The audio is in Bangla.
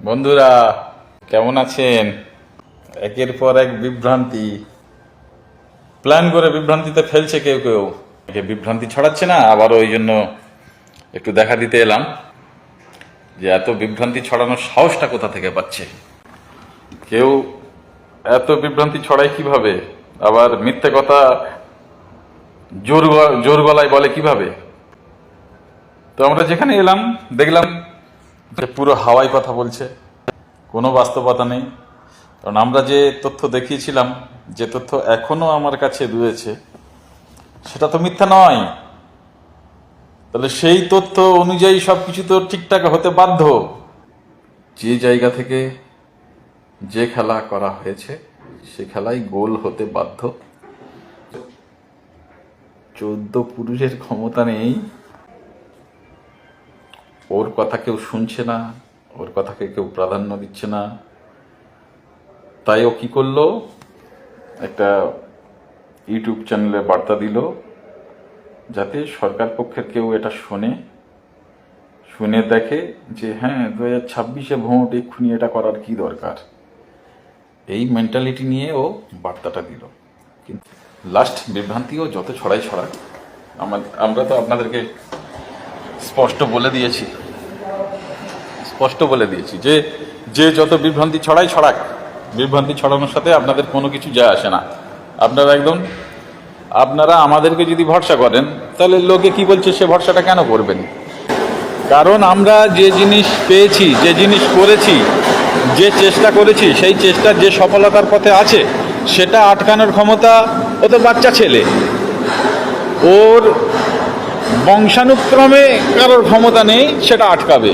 বন্ধুরা, কেমন আছেন? একের পর এক বিভ্রান্তি। প্ল্যান করে বিভ্রান্তিতে ফেলছে কেউ কেউ। একে বিভ্রান্তি ছড়াচ্ছে না আবার ওই জন্য একটু দেখা দিতে এলাম যে এত বিভ্রান্তি ছড়ানোর সাহসটা কোথা থেকে পাচ্ছে? কেউ এত বিভ্রান্তি ছড়ায় কীভাবে? আবার মিথ্যে কথা জোর জোর গলায় বলে কীভাবে? তো আমরা যেখানে এলাম, দেখলাম পুরো হাওয়াই কথা বলছে, কোনো বাস্তবতা নেই। কারণ আমরা যে তথ্য দেখিয়েছিলাম, যে তথ্য এখনও আমার কাছে রয়েছে, সেটা তো মিথ্যা নয়। তাহলে সেই তথ্য অনুযায়ী সবকিছু তো ঠিকঠাক হতে বাধ্য। যে জায়গা থেকে যে খেলা করা হয়েছে, সে খেলাই গোল হতে বাধ্য। চোদ্দ পুরুষের ক্ষমতা নেই। ওর কথা কেউ শুনছে না, ওর কথাকে কেউ প্রাধান্য দিচ্ছে না। তাই ও কি করল? একটা ইউটিউব চ্যানেলে বার্তা দিল, যাতে সরকার পক্ষের কেউ এটা শোনে, শুনে দেখে যে হ্যাঁ দু হাজার ছাব্বিশে ভোট, এক্ষুনি এটা করার কি দরকার? এই মেন্টালিটি নিয়ে ও বার্তাটা দিল। কিন্তু লাস্ট বিভ্রান্তিও যত ছড়াই ছড়াক আমা- আমরা তো আপনাদেরকে স্পষ্ট বলে দিয়েছি। স্পষ্ট বলে দিয়েছি যে যে যত বিভ্রান্তি ছড়াই ছড়াক, বিভ্রান্তি ছড়ানোর সাথে আপনাদের কোনো কিছু যায় আসে না। আপনারা একদম, আপনারা আমাদেরকে যদি ভরসা করেন, তাহলে লোকে কি বলছে সে ভরসাটা কেন করবেন? কারণ আমরা যে জিনিস পেয়েছি, যে জিনিস করেছি, যে চেষ্টা করেছি, সেই চেষ্টার যে সফলতার পথে আছে, সেটা আটকানোর ক্ষমতা ও তো বাচ্চা ছেলে। ওর বংশানুক্রমে কারোর ক্ষমতা নেই সেটা আটকাবে।